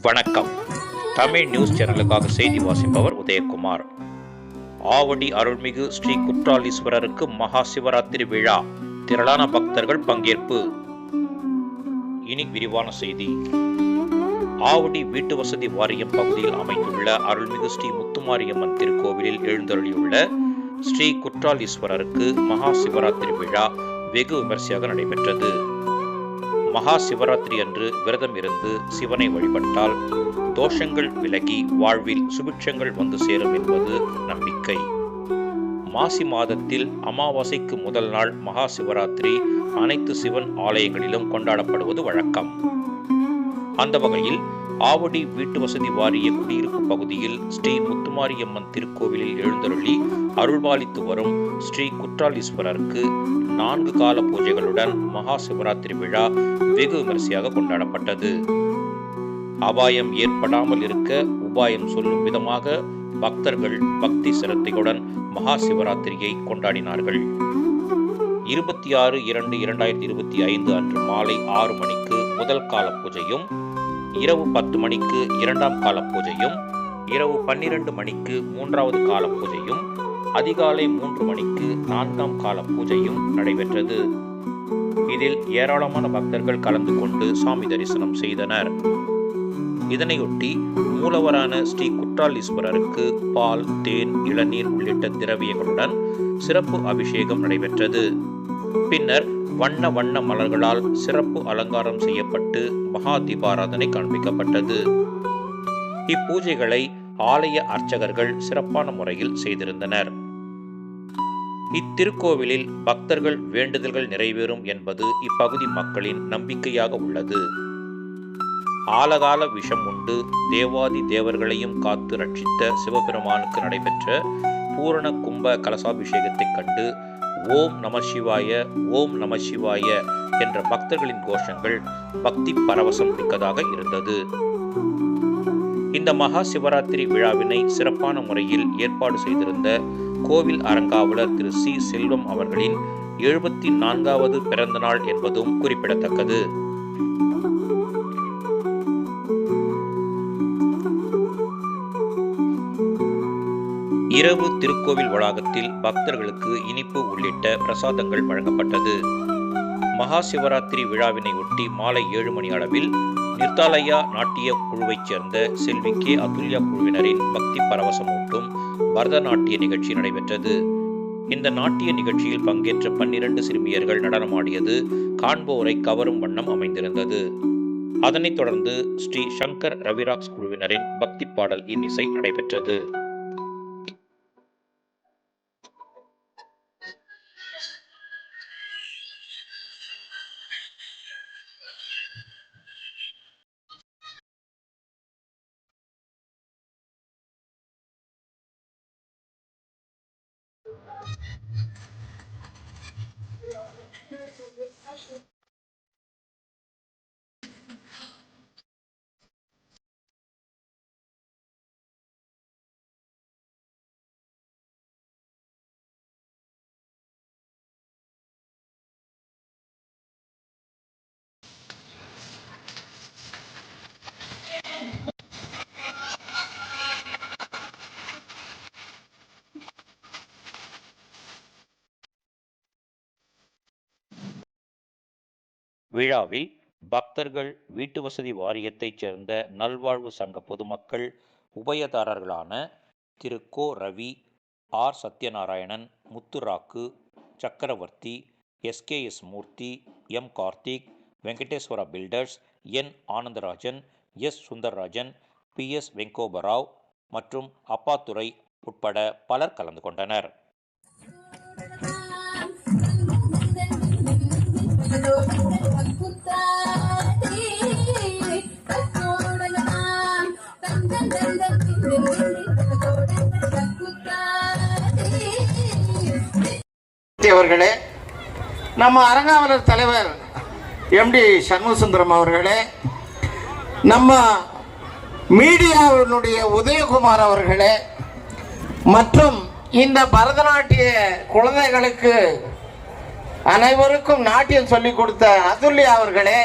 வணக்கம். தமிழ் நியூஸ் சேனலுக்காக செய்தி வாசிப்பவர் உதயகுமார். ஆவடி அருள்மிகு ஸ்ரீ குற்றாலீஸ்வரருக்கு மகா சிவராத்திரி விழா. திரளான பக்தர்கள் பங்கேற்பு. இனி விரிவான செய்தி. ஆவடி வீட்டு வசதி வாரியம் பகுதியில் அமைந்துள்ள அருள்மிகு ஸ்ரீ முத்துமாரியம்மன் திருக்கோவிலில் எழுந்தருளியுள்ள ஸ்ரீ குற்றாலீஸ்வரருக்கு மகா சிவராத்திரி விழா வெகு விமர்சையாக நடைபெற்றது. மகா சிவராத்திரி அன்று விரதம் இருந்து சிவனை வழிபட்டால் தோஷங்கள் விலகி வாழ்வில் சுபிட்சங்கள் வந்து சேரும் என்பது நம்பிக்கை. மாசி மாதத்தில் அமாவாசைக்கு முதல் நாள் மகா சிவராத்திரி அனைத்து சிவன் ஆலயங்களிலும் கொண்டாடப்படுவது வழக்கம். அந்த வகையில் ஆவடி வீட்டு வசதி வாரிய குடியிருப்பு பகுதியில் ஸ்ரீ முத்துமாரியம்மன் திருக்கோவிலில் எழுந்தருளி அருள்பாலித்து வரும் ஸ்ரீ குற்றாலீஸ்வரருக்கு நான்கு கால பூஜைகளுடன் மகா சிவராத்திரி விழா வெகு விமரிசையாக கொண்டாடப்பட்டது. அபாயம் ஏற்படாமல் இருக்க உபாயம் சொல்லும் விதமாக பக்தர்கள் பக்தி சிரத்தையுடன் மகா சிவராத்திரியை கொண்டாடினார்கள். இருபத்தி ஆறு இரண்டு இரண்டாயிரத்தி இருபத்தி ஐந்து அன்று மாலை ஆறு மணிக்கு முதல் கால பூஜையும் இரவு பத்து மணிக்கு இரண்டாம் கால பூஜையும் இரவு பன்னிரண்டு மணிக்கு மூன்றாவது கால பூஜையும் அதிகாலை மூன்று மணிக்கு நான்காம் கால பூஜையும் நடைபெற்றது. இதில் ஏராளமான பக்தர்கள் கலந்து கொண்டு சாமி தரிசனம் செய்தனர். இதனையொட்டி மூலவரான ஸ்ரீ குற்றாலீஸ்வரருக்கு பால் தேன் இளநீர் உள்ளிட்ட திரவியங்களுடன் சிறப்பு அபிஷேகம் நடைபெற்றது. பின்னர் வண்ண வண்ண மலர்களால் சிறப்பு அலங்காரம் செய்யப்பட்டு மகா தீபாராதனை காண்பிக்கப்பட்டது. இப்பூஜைகளை ஆலய அர்ச்சகர்கள் சிறப்பான முறையில் செய்திருந்தனர். இத்திருக்கோவிலில் பக்தர்கள் வேண்டுதல்கள் நிறைவேறும் என்பது இப்பகுதி மக்களின் நம்பிக்கையாக உள்ளது. ஆலகால விஷம் உண்டு தேவாதி தேவர்களையும் காத்து ரட்சித்த சிவபெருமானுக்கு நடைபெற்ற பூரண கும்ப கலசாபிஷேகத்தைக் கண்டு ஓம் நம சிவாய ஓம் நம சிவாய என்ற பக்தர்களின் கோஷங்கள் பக்தி பரவசம் மிக்கதாக இருந்தது. இந்த மகா சிவராத்திரி விழாவினை சிறப்பான முறையில் ஏற்பாடு செய்திருந்த கோவில் அறங்காவலர் திரு சி செல்வம் அவர்களின் எழுபத்தி நான்காவது பிறந்த நாள் என்பதும் குறிப்பிடத்தக்கது. இரவு திருக்கோவில் வளாகத்தில் பக்தர்களுக்கு இனிப்பு உள்ளிட்ட பிரசாதங்கள் வழங்கப்பட்டது. மகா சிவராத்திரி விழாவினை ஒட்டி மாலை ஏழு மணி அளவில் நிர்தாலயா நாட்டிய குழுவைச் சேர்ந்த செல்வி கே. அதுல்யா குழுவினரின் பக்தி பரவசமூட்டும் பரதநாட்டிய நிகழ்ச்சி நடைபெற்றது. இந்த நாட்டிய நிகழ்ச்சியில் பங்கேற்ற பன்னிரண்டு சிறுமியர்கள் நடனமாடியது காண்போரை கவரும் வண்ணம் அமைந்திருந்தது. அதனைத் தொடர்ந்து ஸ்ரீ சங்கர் ரவிராக்ஸ் குழுவினரின் பக்தி பாடல் இன்னிசை நடைபெற்றது. விழாவில் பக்தர்கள் வீட்டு வசதி வாரியத்தைச் சேர்ந்த நல்வாழ்வு சங்க பொதுமக்கள் உபயதாரர்களான Thiru. Ko. Ravi R. Sathyanarayanan Muthurakku Chakravarthy SKS Murthy M. Karthik Venkateswara builders N. Anandarajan S. Sundarrajan P. S. Vengobarao மற்றும் அப்பாத்துரை உட்பட பலர் கலந்து கொண்டனர். அவர்களே நம்ம அரங்காவலர் தலைவர் எம்டி சண்முகசுந்தரம் அவர்களே நம்ம மீடியாவினுடைய உதயகுமார் அவர்களே மற்றும் இந்த பரதநாட்டிய குழந்தைகளுக்கு அனைவருக்கும் நாட்டியம் சொல்லிக் கொடுத்த அதுல்யா அவர்களே